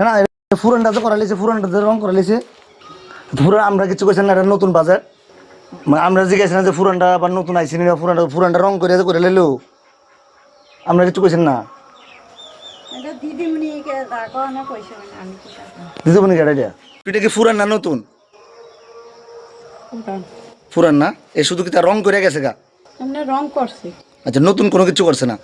না এটা ফুরানটা তো ফুরানটা তো রং আমরা কিছু কইছেন না এটা নতুন বাজার মানে আমরা জিজ্ঞাসা যে ফুরানটা আবার নতুন আইসি না ফুরানটা ফুরানটা রং করে করে লাইলো। আমরা কিছু কইছেন না? না মানে কি এটা এটা ফুরান না নতুন? ফুরান না? এ শুধু কি তার রং করে গেছে গা? রং করছি। আচ্ছা নতুন কোনো কিছু করছে না।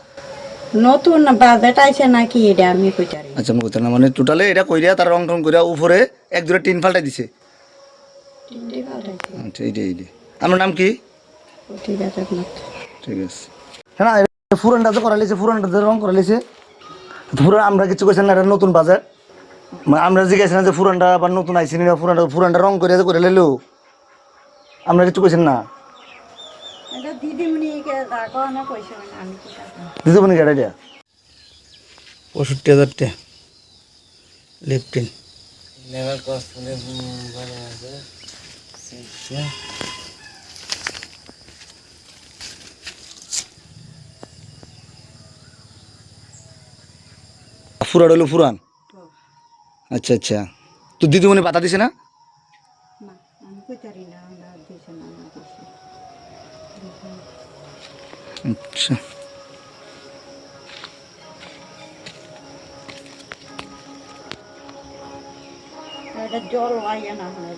নতুন বাজেট আইছে নাকি এটা আমি কইতারি আচ্ছা আমি মানে টোটালে এটা কইরা তার রং টং কইরা উপরে এক দুটা টিন ফাল্টাই দিছে। আচ্ছা এইটা এইটা আমার নাম কি? ঠিক আছে ঠিক আছে। হ্যাঁ ফুরানটা রং পুরো আমরা কিছু কইছেন না এটা নতুন বাজার। মানে আমরা জিজ্ঞাসা যে ফুরানটা আবার নতুন আইসি না ফুরানটা ফুরানটা রং করে করে লাইলো আমরা কিছু কইছেন না। এটা দিদিমণিকে দেখো না পয়সা আমি কি টাকা দিতে পারি গাড়ি এটা পঁয়ষট্টি হাজার লিফটিন ফুরান হলো ফুরান? আচ্ছা আচ্ছা। তো দিদিমণি পাতা দিছে না? আচ্ছা। জল হয় না হয়